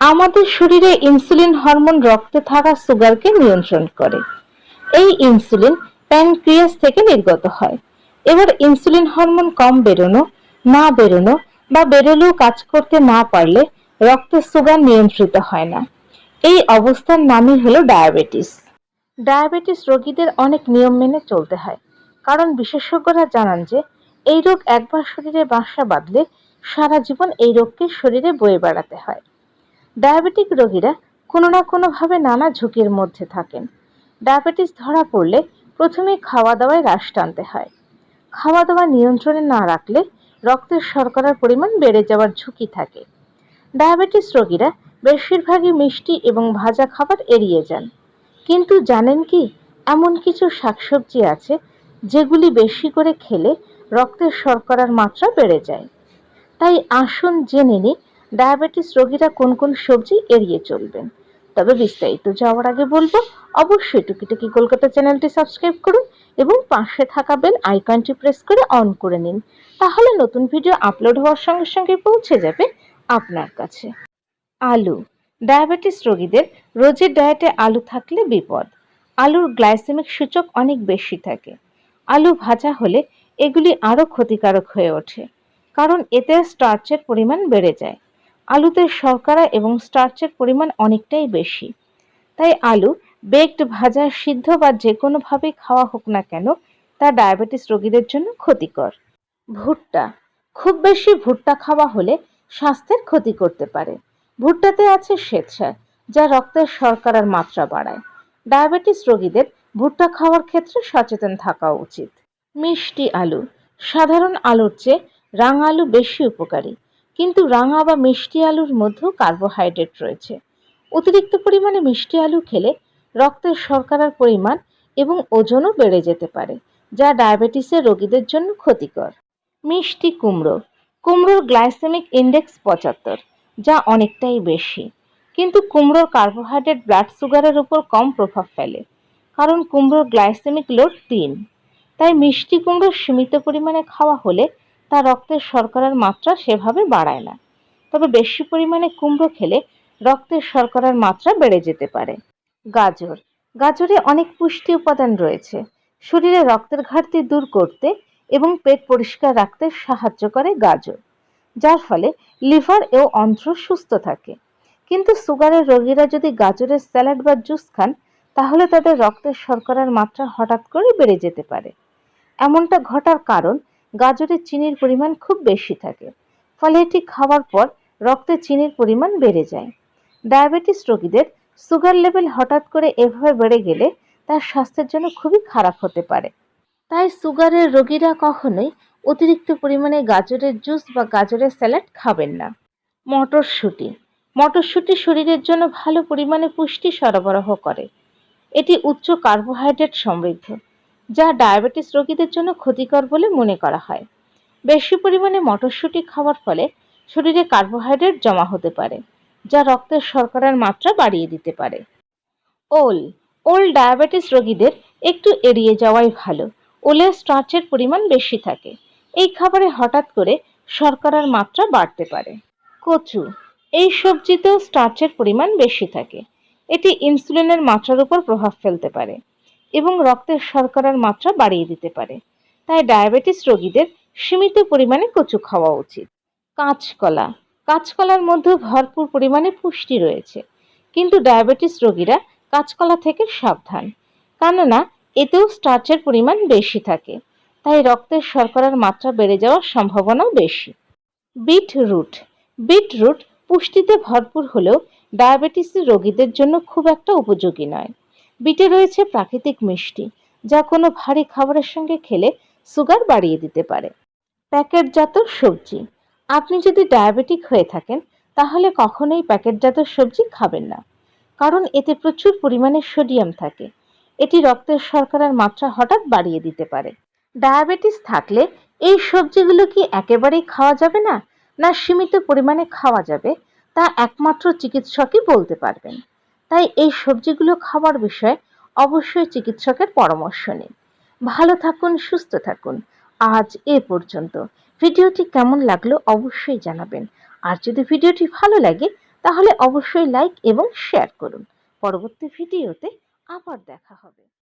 আমাদের শরীরে insulin hormone রক্তে থাকা সুগারকে নিয়ন্ত্রণ করে। এই ইনসুলিন প্যানক্রিয়াস থেকে নির্গত হয়। এবার ইনসুলিন হরমোন কম বেরোনো, না বেরোনো বা বেরোলেও কাজ করতে না পারলে রক্তে সুগার নিয়ন্ত্রিত হয় না। এই অবস্থার নামই হলো ডায়াবেটিস ডায়াবেটিস রোগীদের অনেক নিয়ম মেনে চলতে হয়। কারণ বিশেষজ্ঞরা জানান যে এই রোগ একবার শরীরে বাসা বাঁধলে সারা জীবন এই রোগকে শরীরে বয়ে বেড়াতে হয়। ডায়াবেটিক রোগীরা কোনো না কোনোভাবে নানা ঝুঁকির মধ্যে থাকেন। ডায়াবেটিস ধরা পড়লে প্রথমে খাওয়া দাওয়ায় হ্রাস টানতে হয়। খাওয়া দাওয়া নিয়ন্ত্রণে না রাখলে রক্তের শর্করার পরিমাণ বেড়ে যাওয়ার ঝুঁকি থাকে। ডায়াবেটিস রোগীরা বেশিরভাগই মিষ্টি এবং ভাজা খাবার এড়িয়ে যান। কিন্তু জানেন কি, এমন কিছু শাকসবজি আছে যেগুলি বেশি করে খেলে রক্তের শর্করার মাত্রা বেড়ে যায়। তাই আসুন জেনে নিই, ডায়াবেটিস রোগীরা কোন কোন সবজি এড়িয়ে চলবেন। তবে বিস্তারিত যাওয়ার আগে বলব, অবশ্যই টুকিটুকি কলকাতা চ্যানেলটি সাবস্ক্রাইব করুন এবং পাশে থাকা বেল আইকনটি প্রেস করে অন করে নিন। তাহলে নতুন ভিডিও আপলোড হওয়ার সঙ্গে সঙ্গে পৌঁছে যাবে আপনার কাছে। আলু, ডায়াবেটিস রোগীদের রোজের ডায়েটে আলু থাকলে বিপদ। আলুর গ্লাইসেমিক সূচক অনেক বেশি থাকে। আলু ভাজা হলে এগুলি আরও ক্ষতিকারক হয়ে ওঠে, কারণ এতে স্টার্চের পরিমাণ বেড়ে যায়। আলুতে শর্করা এবং স্টার্চের পরিমাণ অনেকটাই বেশি। তাই আলু বেকড ভাজা, সিদ্ধ বা যে কোনোভাবে খাওয়া হোক না কেন তা ডায়াবেটিস রোগীদের জন্য ক্ষতিকর। ভুট্টা, খুব বেশি ভুট্টা খাওয়া হলে স্বাস্থ্যের ক্ষতি করতে পারে। ভুট্টাতে আছে শ্বেতসার, যা রক্তের শর্করার মাত্রা বাড়ায়। ডায়াবেটিস রোগীদের ভুট্টা খাওয়ার ক্ষেত্রে সচেতন থাকা উচিত। মিষ্টি আলু। সাধারণ আলুর চেয়ে রাঙা আলু বেশি উপকারী। কিন্তু রাঙা বা মিষ্টি আলুর মধ্যেও কার্বোহাইড্রেট রয়েছে। অতিরিক্ত পরিমাণে মিষ্টি আলু খেলে রক্তের শর্করার পরিমাণ এবং ওজনও বেড়ে যেতে পারে, যা ডায়াবেটিসের রোগীদের জন্য ক্ষতিকর। মিষ্টি কুমড়ো। কুমড়োর গ্লাইসেমিক ইন্ডেক্স পঁচাত্তর, যা অনেকটাই বেশি। কিন্তু কুমড়োর কার্বোহাইড্রেট ব্লাড সুগারের উপর কম প্রভাব ফেলে। কারণ কুমড়োর গ্লাইসেমিক লোড তিন। তাই মিষ্টি কুমড়ো সীমিত পরিমাণে খাওয়া হলে তা রক্তের শর্করার মাত্রা সেভাবে বাড়ায় না। তবে বেশি পরিমাণে কুমড়ো খেলে রক্তের শর্করার মাত্রা বেড়ে যেতে পারে। গাজর। গাজরে অনেক পুষ্টি উপাদান রয়েছে। শরীরে রক্তের ঘাটতি দূর করতে এবং পেট পরিষ্কার রাখতে সাহায্য করে গাজর, যার ফলে লিভার ও অন্ত্র সুস্থ থাকে। কিন্তু সুগারের রোগীরা যদি গাজরের স্যালাড বা জুস খান তাহলে তাদের রক্তের শর্করার মাত্রা হঠাৎ করে বেড়ে যেতে পারে। এমনটা ঘটার কারণ, গাজরে চিনির পরিমাণ খুব বেশি থাকে, ফলে এটি খাওয়ার পর রক্তে চিনির পরিমাণ বেড়ে যায়। ডায়াবেটিস রোগীদের সুগার লেভেল হঠাৎ করে এভাবে বেড়ে গেলে তার স্বাস্থ্যের জন্য খুবই খারাপ হতে পারে। তাই সুগারের রোগীরা কখনোই অতিরিক্ত পরিমাণে গাজরের জুস বা গাজরের স্যালাড খাবেন না। মটরশুঁটি। মটরশুঁটি শরীরের জন্য ভালো পরিমাণে পুষ্টি সরবরাহ করে। এটি উচ্চ কার্বোহাইড্রেট সমৃদ্ধ, যা ডায়াবেটিস রোগীদের জন্য ক্ষতিকর বলে মনে করা হয়। বেশি পরিমাণে মটরশুঁটি খাওয়ার ফলে শরীরে কার্বোহাইড্রেট জমা হতে পারে, যা রক্তের শর্করার মাত্রা বাড়িয়ে দিতে পারে। ওল ওল ডায়াবেটিস রোগীদের একটু এড়িয়ে যাওয়াই ভালো। ওলে স্টার্চের পরিমাণ বেশি থাকে। এই খাবারে হঠাৎ করে শর্করার মাত্রা বাড়তে পারে। কচু, এই সবজিতেও স্টার্চের পরিমাণ বেশি থাকে। এটি ইনসুলিনের মাত্রার উপর প্রভাব ফেলতে পারে এবং রক্তের শর্করার মাত্রা বাড়িয়ে দিতে পারে। তাই ডায়াবেটিস রোগীদের সীমিত পরিমাণে কচু খাওয়া উচিত। কাঁচকলা। কাঁচকলার মধ্যে ভরপুর পরিমাণে পুষ্টি রয়েছে। কিন্তু ডায়াবেটিস রোগীরা কাঁচকলা থেকে সাবধান। কেননা, এতেও স্টার্চের পরিমাণ বেশি থাকে। তাই রক্তের শর্করার মাত্রা বেড়ে যাওয়ার সম্ভাবনাও বেশি। বিট রুট বিট রুট পুষ্টিতে ভরপুর হলেও ডায়াবেটিসের রোগীদের জন্য খুব একটা উপযোগী নয়। বিটে রয়েছে প্রাকৃতিক মিষ্টি, যা কোনো ভারী খাবারের সঙ্গে খেলে সুগার বাড়িয়ে দিতে পারে। প্যাকেটজাত সবজি, আপনি যদি ডায়াবেটিক হয়ে থাকেন, তাহলে কখনোই প্যাকেটজাত সবজি খাবেন না, কারণ এতে প্রচুর পরিমাণে সোডিয়াম থাকে। এটি রক্তের শর্করার মাত্রা হঠাৎ বাড়িয়ে দিতে পারে। ডায়াবেটিস থাকলে এই সবজিগুলো কি একেবারেই খাওয়া যাবে না না সীমিত পরিমাণে খাওয়া যাবে? তা একমাত্র চিকিৎসকই বলতে পারবেন। তাই এই সবজিগুলো খাওয়ার বিষয়ে অবশ্যই চিকিৎসকের পরামর্শ নিন। ভালো থাকুন, সুস্থ থাকুন। আজ এ পর্যন্ত। ভিডিওটি কেমন লাগল অবশ্যই জানাবেন। আর যদি ভিডিওটি ভালো লাগে, তাহলে অবশ্যই লাইক এবং শেয়ার করুন। পরবর্তী ভিডিওতে আবার দেখা হবে।